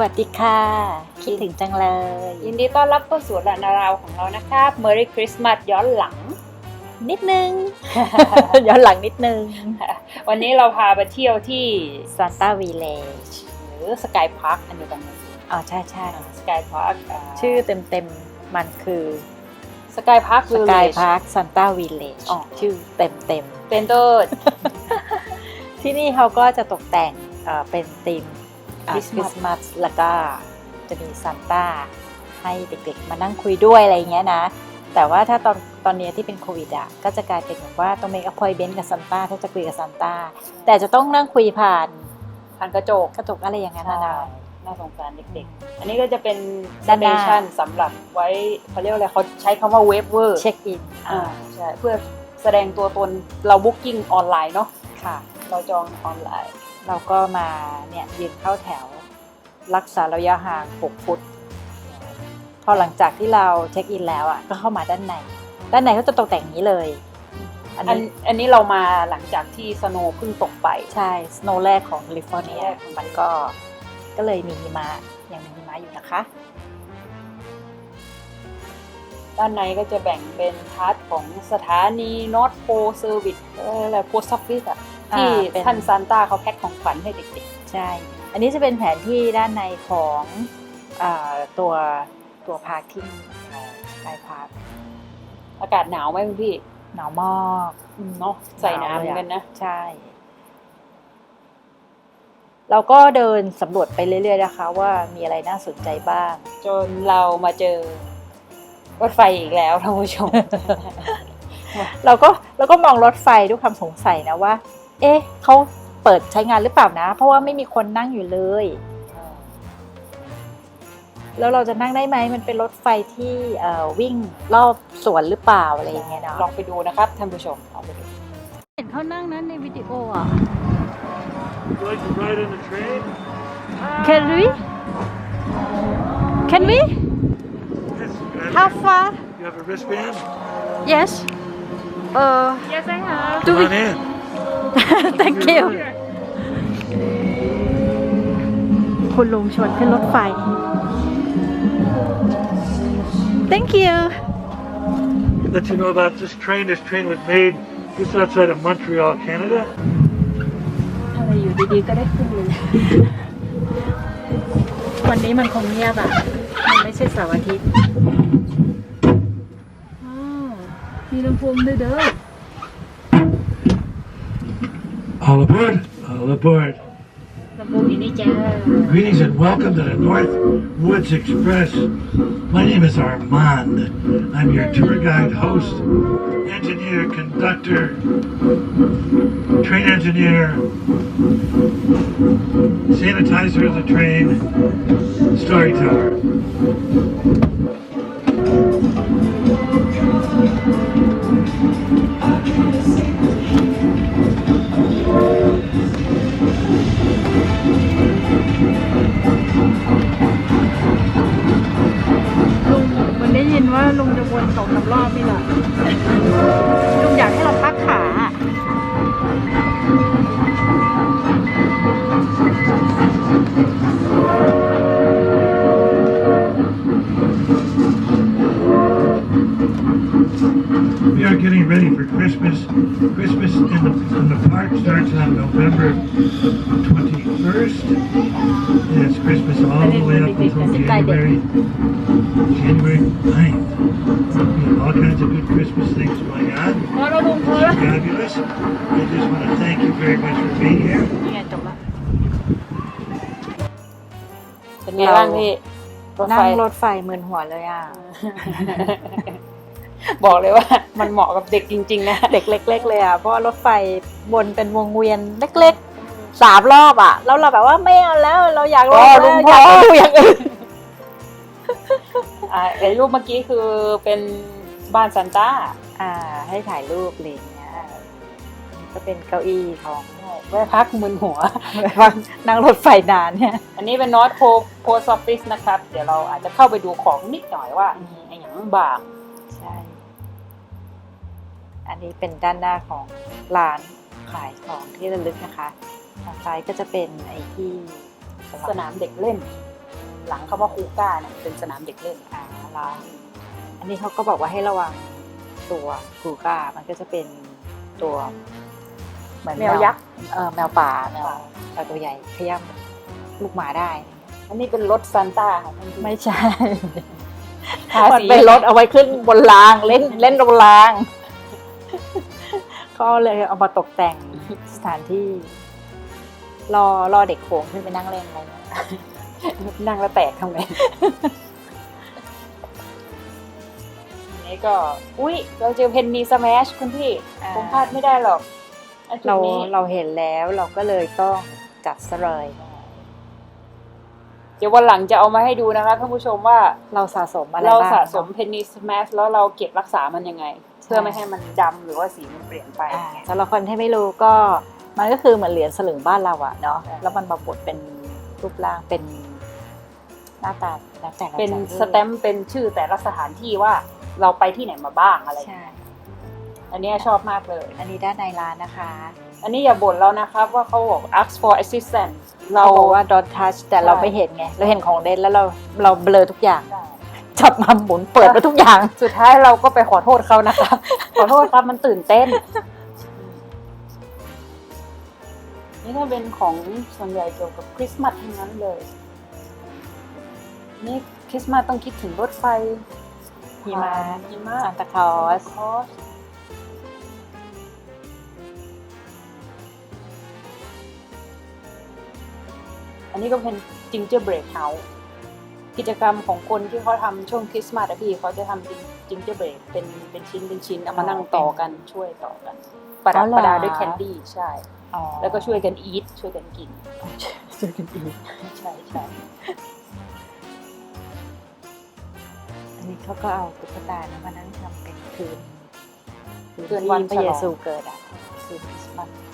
วัสดีครับสวัสดีค่ะ คิดถึงจังเลย ยินดีต้อนรับเข้าสู่รานาราวของเรานะครับ Merry Christmas ย้อนหลัง นิดนึง ย้อนหลังนิดนึง วันนี้เราพาไปเที่ยวที่ซานตาวีเลจหรือสกายพาร์คอันเดียวกันอ๋อใช่ใช่สกายพาร์คชื่อเต็มเต็มๆ มันคือสกายพาร์คสกายพาร์คซานตาวีเลจอ๋อชื่อเต็มเต็มเป็นต้นๆที่นี่เขาก็จะตกแต่งเอ่อเป็นธีม ค Christmas ริสต์มาสแล้วก็จะมีซานต้าให้เด็กๆ มานั่งคุยด้วยอะไรอย่างเงี้ยนะ แต่ว่าถ้าตอนตอนเนี้ยที่เป็นโควิดอะก็จะกลายเป็นแบบว่าต้องเมคอัพพอยเบนกับซานต้าถ้าจะคุยกับซานต้าแต่จะต้องนั่งคุยผ่านผ่านกระจกกระจกอะไรอย่างนั้นนะนะน่าสงสารเด็กๆ อันนี้ก็จะเป็นสด้านหเตน้าชันสำหรับไว้เขาเรียกว่าอะไรเขาใช้คำว่าเวฟเวอร์เช็คอินอ่าใช่เพื่อแสดงตัวตนเราบุ๊กิ้งออนไลน์เนาะค่ะ เราจองออนไลน์ เราก็มาเนี่ยยืนเข้าแถวรักษาระยะห่าง 6 ฟุต พอหลังจากที่เราเช็คอินแล้วอะก็เข้ามาด้านใน ด้านในเขาจะตกแต่งอย่างนี้เลย อันอันนี้อันนี้เรามาหลังจากที่สโนว์เพิ่งตกไป ใช่สโนว์แรกของแคลิฟอร์เนียแรกของมันก็ก็เลยมีหิมะยังมีหิมะอยู่นะคะ ด้านในก็จะแบ่งเป็นพาร์ทของสถานี North Pole Service เอ่ออะไรโพสต์ออฟฟิศอะที่อ่าเป็น ท่านซานต้าเขาแพ็คของขวัญให้เด็กใช่ อันนี้จะเป็นแผนที่ด้านในของอาตัวตัวพาร์คที่สกายพาร์คๆ อากาศหนาวไหมคุณพี่หนาวมากเนาะใส่น้ำเหมือนกันนะ ใช่ เราก็เดินสำรวจไปเรื่อย ๆ นะคะ ว่ามีอะไรน่าสนใจบ้าง จนเรามาเจอรถไฟอีกแล้วท่านผู้ชม เราก็เราก็มองรถไฟด้วยความสงสัยนะว่า เอ๊ะเขาเปิดใช้งานหรือเปล่านะ เพราะว่าไม่มีคนนั่งอยู่เลย แล้วเราจะนั่งได้ไหมมันเป็นรถไฟที่เอ่อวิ่งรอบสวนหรือเปล่าอะไรอย่างเงี้ยเนาะลองไปดูนะครับท่านผู้ชมลองไปดู เห็นเขานั่งนั้นในวิดีโออะ Would you like to ride on the train? Can we Can we Yes. Uh, How far You have a wristband? Yes เออ Yes I have Do Come we on in. Thank you คุณลุงชวนขึ้นรถไฟ Thank you Let you know about this train. This train was made just outside of Montreal, Canada. ทำไมอยู่ดีๆก็ได้ขึ้นเลยวันนี้มันคงเงียบอะ มันไม่ใช่เสาร์อาทิตย์มีลำโพงด้วยเด้อ All aboard! All aboard! Greetings and welcome to the North Woods Express. My name is Armand. I'm your tour guide, host, engineer, conductor, train engineer, sanitizer of the train, storyteller. I สองสารอบนี่แหละลุงอยากให้เราพักขา We are getting ready for Christmas. Christmas in the, in the park starts on November 21st. And it's Christmas all the way up until January เป็นไงบ้างพี่รถนั่ไฟงรถไฟมึนหัวเลยอะ บอกเลยว่ามันเหมาะกับเด็กจริง ๆ นะ เด็กเล็ก ๆ เลยอะ เพราะว่ารถไฟวนเป็นวงเวียนเล็กๆสามรอบอะ แล้วเราแบบว่าไม่เอาแล้วเราอยากลงพอลุแล้วงอยากพอดูอย่างอื่น อ่าไอ้รูปเมื่อกี้คือเป็นบ้านซานต้า อ่า ให้ถ่ายรูปอะไรอย่างเงี้ย ก็เป็นเก้าอี้ของแวะพักมึนหัว นั่งรถไฟนานเนี่ย อันนี้เป็น North Pole Post Office นะครับ เดี๋ยวเราอาจจะเข้าไปดูของนิดหน่อยว่ามีอะไรอย่างบ้างใช่ อันนี้เป็นด้านหน้าของร้านขายของที่ระลึกนะคะทางซ้ายก็จะเป็นไอ้ที่สนามเด็กเล่น หลังคำว่าคูก้าเนี่ยเป็นสนามเด็กเล่นอ่าแล้วอันนี้เขาก็บอกว่าให้ระวังตัวกูก้ามันก็จะเป็นตัว เหมือนแมวยักษ์ เออแมวป่าแมวแมวตัวใหญ่ขย้ำลูกหมาได้ อันนี้เป็นรถซานต้าค่ะท่านผู้ชไม่ใช่ทามันสีเป็นรถเอาไว้ขึ้นบนรางเล่นเล่นบนราง ก็เลยเอามาตกแต่งสถานที่ รอรอเด็กโขงขึ้นไปนั่งเล่นอะไรเงี้ยนั่งแล้วแตกทำไงนี่ก็ อุ้ยเราเจอเพนนีสแมชคุณพี่อ่าผมพลาดไม่ได้หรอกอันจุด เรานี้เราเห็นแล้วเราก็เลยต้องจัดซะเลยเดี๋ยววันหลังจะเอามาให้ดูนะคะท่านผู้ชมว่าเราสะสมอะไรเราบ้างสะสมเพนนีสแมชแล้วเราเก็บรักษามันยังไง เพื่อไม่ให้มันดำหรือว่าสีมันเปลี่ยนไปอ่าสำหรับคนที่ไม่รู้ก็มันก็คือเหมือนเหรียญสลึงบ้านเราอะเนาะใช่แล้วมันมาบดเป็นรูปร่างเป็นหน้าตาแล้วแต่ราเป็นจะสแตมป์เป็นชื่อแต่ละสถานที่ว่าเราไปที่ไหนมาบ้างอะไรใช่อันเนี้ยชอบมากเลย อันนี้ด้านในร้านนะคะ อันนี้อย่าบ่นเรานะครับว่าเขาบอก ask for assistance เราเราบอกว่า don't touch แต่เราใช่ไม่เห็นไง เราเห็นของเด่นแล้วเราเราเบลอทุกอย่างได้จับมาหมุนเปิดไปทุกอย่าง สุดท้ายเราก็ไปขอโทษเขานะครับขอโทษครับมันตื่นเต้น นี่ถ้าเป็นของส่วนใหญ่เกี่ยวกับคริสต์มาสทั้งนั้นเลย นี่คริสต์มาสต้องคิดถึงรถไฟหิมะหิมะซานตาคลอส อสอันนี้ก็เป็นจิงเจอร์เบรดเฮาส์กิจกรรมของคนที่เขาทำช่วงคริสต์มาสอะพี่เขาจะทำจิงเจอร์เบรดเป็นเป็นชิ้นเป็นชิ้นเอามานั่งต่อกันช่วยต่อกัน ประดับประดาด้วยแคนดี้ใช่อ๋อแล้วก็ช่วยกันอีทช่วยกันกินช่วยกันอีกใช่ใช่อันนี้เขาก็เอาตุ๊กตานะมานั่งทำเป็นคืนเดือนวันที่พระเยซูฉลองเกิดอะคืนคริสต์มาสอั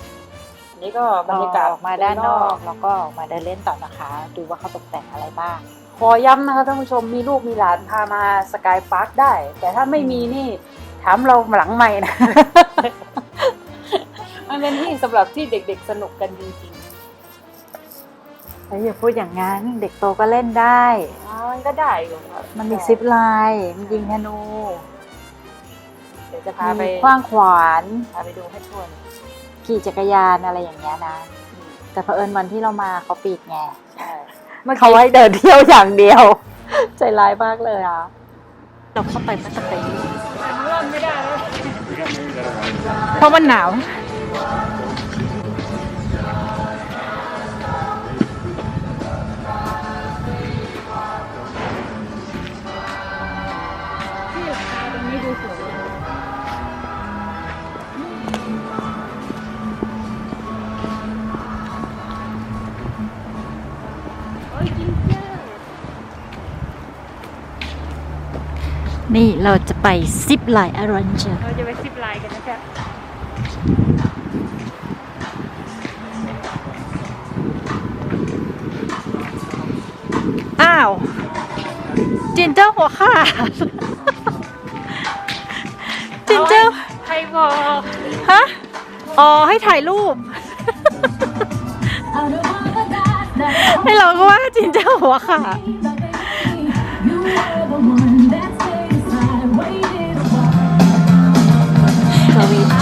นนี้ก็บรรยากาศออกมาด้านนอกแล้วก็ออกมาเดินเล่นต่อนะคะ ดูว่าเขาตกแต่งอะไรบ้าง ขอย้ำนะคะท่านผู้ชมมีลูกมีหลานพามาสกายพาร์คได้ แต่ถ้าไม่มีนี่ถามเราหลังใหม่นะ มันเป็นที่สำหรับที่เด็กๆสนุกกันจริงเฮ้ยอย่าพูดอย่างนั้น เด็กโตก็เล่นได้ ๆอ๋อมันก็ได้อยู่ครับมันมีซิปไลน์มันยิงธนูเดี๋ยวจะพาไปมีขว้างขวาน พาไปดูให้ทั่วเลย ขี่จักรยานอะไรอย่างเงี้ยนะ แต่เผอิญวันที่เรามาเขาปิดไงใช่เขาให้เดินเที่ยวอย่างเดียว ใจร้ายมากเลยอะ เราเข้าไปเมื่อตะกี้ร่อนไม่ได้แล้วเพราะมันหนาวตรงนี้ดูสวย นี่เราจะไปซิปไลน์อรันเจอเราจะไปซิปไลน์กันนะคะอ้าว จินเจอร์หัวขาดจินเจอร์ใครบอกฮะ อ๋อ ให้ถ่ายรูป ให้เราก็ว่าจินเจอร์หัวขาด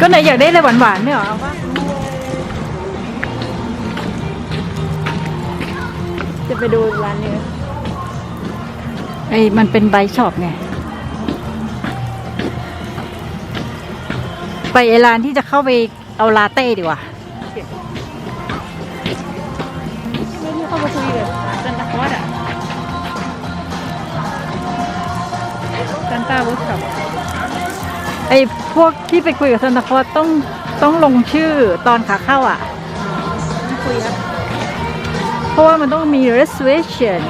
ก็ไหนอยากได้อะไรหวานๆไม่เหรอเอาว่าจะไปดูร้านนี้ไอ้มันเป็นไบช็อปไง ไปไอ้ร้านที่จะเข้าไปเอาลาเต้ดีกว่าไม่รู้เข้ามาคุยกับซันตาคลอสอะซันตาเวิร์กช็อป ไอ้พวกที่ไปคุยกับซันตาคลอสต้องต้องลงชื่อตอนขาเข้าอะอคุยครับเพราะว่ามันต้องมี reservation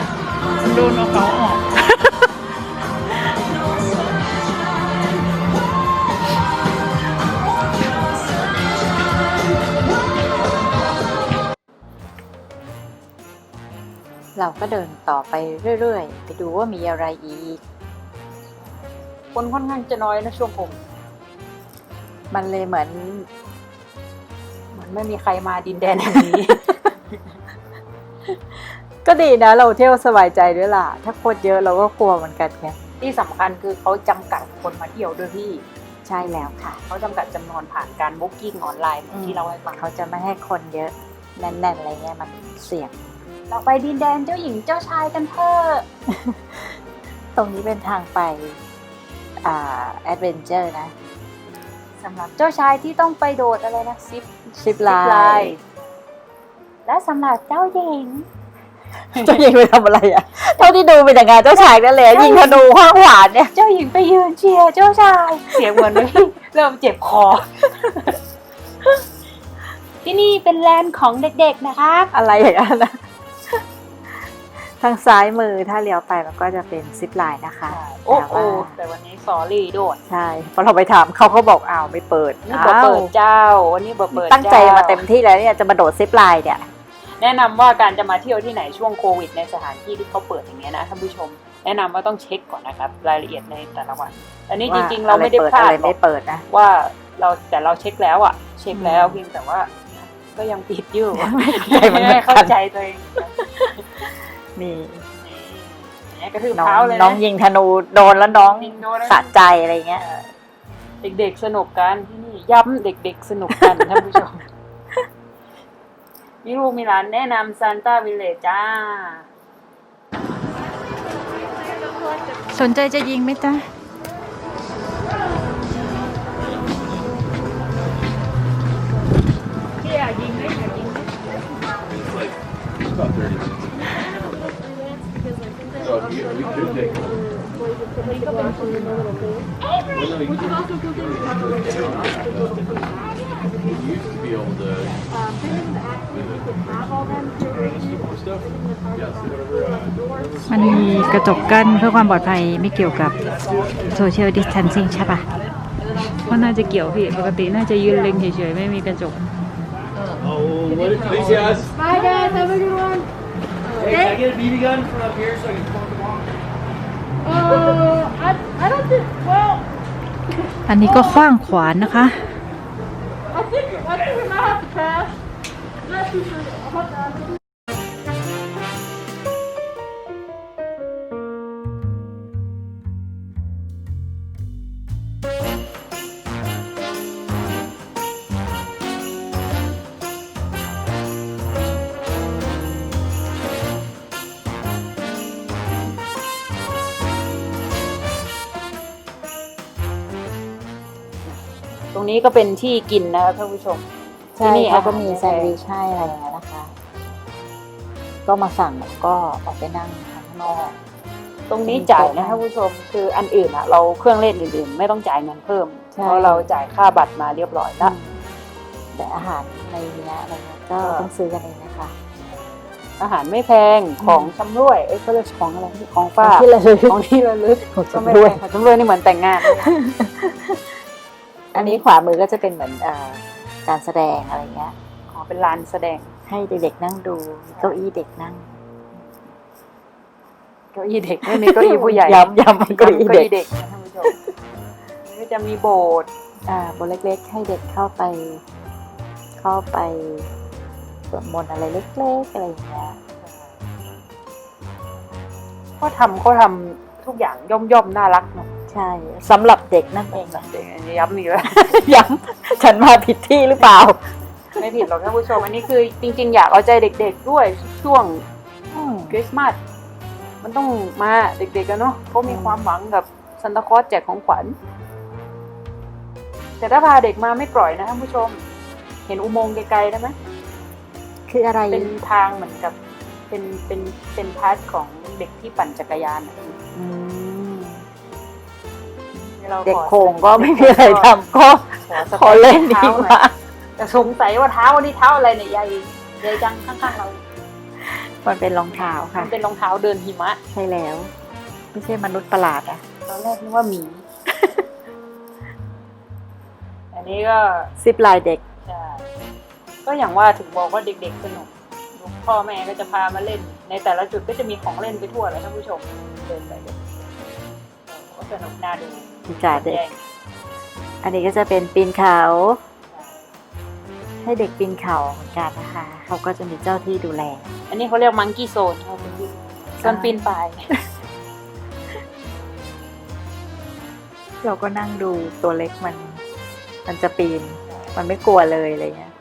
โดนเอาเขาออกเราก็เดินต่อไปเรื่อย ๆ ไปดูว่ามีอะไรอีก คนค่อนข้างจะน้อยนะช่วงผม มันเลยเหมือนมันไม่มีใครมาดินแดนแห่งนี้ ก็ดีนะ เราเที่ยวสบายใจด้วยล่ะ ถ้าคนเยอะเราก็กลัวเหมือนกันไงที่สำคัญคือเขาจำกัดคนมาเที่ยวด้วยพี่ใช่แล้วค่ะ เขาจำกัดจำนวนผ่านการบุ๊กิ้งออนไลน์เหมือนที่เราให้ฟังเขาจะไม่ให้คนเยอะแน่นๆอะไรเงี้ยมันเสี่ยง เราไปดินแดนเจ้าหญิงเจ้าชายกันเถอะตรงนี้เป็นทางไปอ่าแอดเวนเจอร์นะ สำหรับเจ้าชายที่ต้องไปโดดอะไรนะซิปชิปไลไลน์น์และสำหรับเจ้าหญิงเจ้าหญิงไปทำอะไรอะ เท่าที่ดูเป็นอย่างงานเจ้าชายนั่นเลยยิงธนูขว้างหวานเนี่ย เจ้าหญิงไปยืนเชียร์เจ้าชาย เสียงเหมือนเลยเริ่มเจ็บคอ ที่นี่เป็นแลนด์ของเด็กๆนะครับอะไรอย่างนั้นนะ ทางซ้ายมือถ้าเลี้ยวไปมันก็จะเป็นซิปไลน์นะคะ โอ้แต่โหว่าแต่วันนี้สอรี่โดดใช่พอเราไปถามเขาเขาบอกอ้าวไม่เปิดนี่เบอร์เปิดอ้าวเจ้าวันนี้เบอร์เปิดตั้งใจมาเต็มจ้ที่แล้วเนี่ยจะมาโดดซิปไลน์เนี่ยแนะนำว่าการจะมาเที่ยวที่ไหนช่วงโควิด ในสถานที่ที่เขาเปิดอย่างเงี้ยนะท่านผู้ชม แนะนำว่าต้องเช็คก่อนนะครับ รายละเอียดในแต่ละวันอันนี้จริง ๆ เราไม่ได้พลาดอะไรหรไม่อกเปิดนะว่าเราแต่เราเช็คแล้วอะเช็คแล้วอืมเพียงแต่ว่า ก็ยังปิดอยู่ใจมันเหมือนกันเข้าใจตัวเอง นี่นี่กระทืบน้องเท้าเลยน้องนะยิงธนูโดนแล้วน้องยิงโดนแล้ว สะใจอะไรเงี้ย เด็กๆสนุกกันที่นี่ย้ำเด็กๆสนุกกัน ท่านผู้ชม มีลูกมีหลานแนะนำซานต้าวิลเลจจ้า สนใจจะยิงไหมจ๊ะพี่อยากยิงไหมอยากยิงไหม About 30 minutes. So if you, we could take them. Well, no, you can- You used to be able to. More stuff? Yes. มันมีกระจกกั้นเพื่อความปลอดภัยไม่เกี่ยวกับโซเชียลดิส a ทนซิ่งใช่ปะก็น่าจะเกี่ยวพี่ปกติน่าจะยืนเล็งเฉยๆ ไม่มีกระจก Oh, what is, Thanks, guys. Bye guys, have a good one. Hey, can I get a BB gun from up here so I can I, I don't think, well, อันนี้ก็ขว้างขวานนะคะ I think, I think we might have to pass. Not too sure. I'll have to นี้ก็เป็นที่กินนะครับท่านผู้ชม ใช่ที่นี่เขาก็มีอาหาร แซนด์วิชให้อะไรอย่างเงี้ยนะคะ ก็มาสั่งแล้วก็ออกไปนั่งข้างนอก ตรงนี้จ่ายนะท่านผู้ชมคืออันอื่นอะเราเครื่องเล่นอื่นๆ ไม่ต้องจ่ายเงินเพิ่มใช่ เพราะเราจ่ายค่าบัตรมาเรียบร้อยแล้ว แต่อาหารในเนี้ยอะไรเงี้ยก็ต้องซื้อกันเองนะคะอาหารไม่แพงของชำร่วยเอ้ยเขาเรียกของอะไรของฝ้าที่ระลึกของที่ระลึก ของก็ชำไม่ร่แพวยงค่ะชำร่วยนี่เหมือนแต่งงาน อันนี้ขวามือก็จะเป็นเหมือนเอ่อการแสดงอะไรเงี้ยอ๋อเป็นลานแสดงให้เด็กๆนั่งดูมีเก้าอี้เด็กนั่งเก้าอี้เด็กไม่มีเก้าอี้ผู้ใหญ่ย้ำย้ำเก้าอี้เด็กเด็กนะท่านผู้ชมนี่ก็จะมีโบสถ์อ่าบนเล็ก ๆ ให้เด็กเข้าไป เข้าไปสวดมนต์อะไรเล็กๆอะไรอย่างเงี้ยเขาทำเขาทำทุกอย่างย่อมย่อมๆน่ารักเนาะใช่สำหรับ เด็กนั่นเองนะเด็กอันนี้ย้ำอีกแล้วย้ำฉันมาผิดที่หรือเปล่า ไม่ผิดหรอกท่านผู้ชม อันนี้คือจริงๆ อยากเอาใจเด็ก ๆ ด้วยช่วงอืมคริสต์มาสมันต้องมาเด็กๆกันเนาะเขามีความหวังกับซันตาคลอสแจกของขวัญ แต่ถ้าพาเด็กมาไม่ปล่อยนะท่านผู้ชม เห็นอุโมงค์ไกลๆได้ไหมคืออะไรเป็นทางเหมือนกับเป็นเป็นเป็นพาร์ทของเด็กที่ปั่นจักรยานอะ อืมราเด็กขอโคงก็ไม่มีอะไรทำก็ขอสขอเล่นดีเท้หกว่าแต่สงสัยว่าเท้าวันนี้เท้าอะไรเนี่ยยายเลยจังข้างๆเรา มันเป็นรองเท้าค่ะมันเป็นรองเท้าเดินหิมะ ใช่แล้ว ไม่ใช่มนุษย์ประหลาดอะตอนแรกนึกว่าหมี อันนี้ก็ซิปลายเด็กใช่ก็อย่างว่าถึงบอกว่าเด็กๆสนุกพ่อแม่ก็จะพามาเล่น ในแต่ละจุดก็จะมีของเล่นไปทั่วเลยท่านผู้ชมเดินไปเลย ก็สนุกน่าดูดีจ่าเด็กแย่งอันนี้ก็จะเป็นปีนเขา ให้เด็กปีนเขาเหมือนกันนะคะ เขาก็จะมีเจ้าที่ดูแล อันนี้เขาเรียกมังกี้โซนครับคุณพี่โซนปีนป่ายเราก็นั่งดูตัวเล็กมัน มันจะปีน มันไม่กลัวเลยอะไรเงี้ย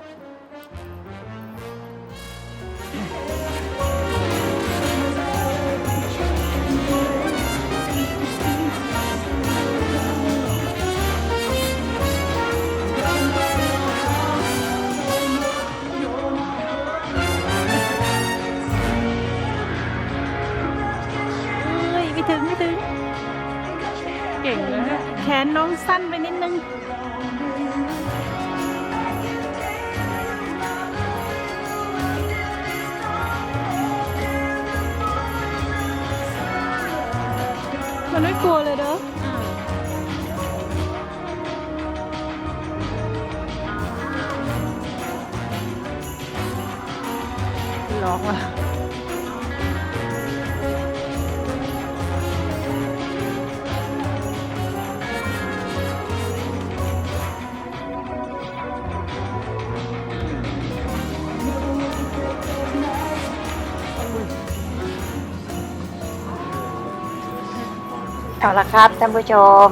ร้องว่ะเอาละครับท่านผู้ชม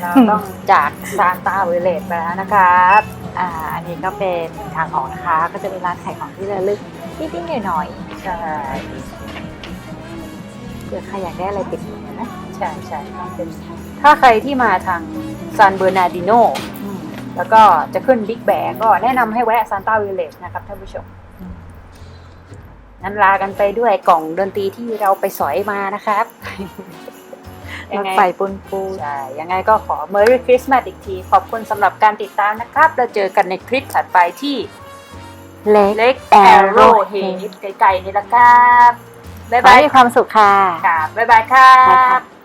เราต้องจากซานตาเวเลตไปแล้วนะครับ อ่า อันนี้ก็เป็นทางออกนะคะ ก็จะเป็นร้านขายของที่ระลึก นิดๆหน่อยใช่ๆเผื่อใครอยากได้อะไรติดมือนะใช่ใช่ต้องเป็นถ้าใครที่มาทางซานเบอร์นาร์ดิโนอืมแล้วก็จะขึ้นบิ๊กแบกก็แนะนำให้แวะซานตาวิลเลจนะครับท่านผู้ชมอืมงั้นลากันไปด้วยกล่องดนตรีที่เราไปสอยมานะครับรถไฟปูนปูใช่ยังไงก็ขอ Merry Christmas อีกที ขอบคุณสำหรับการติดตามนะครับแล้วเจอกันในคลิปถัดไปที่ เล็ก เล็ก Arrow Arrow Head ไกลๆนี่ละครับ บ๊ายขอบายให้มีความสุขค่ะ ครับบ๊ายบายครับ๊ายบายบ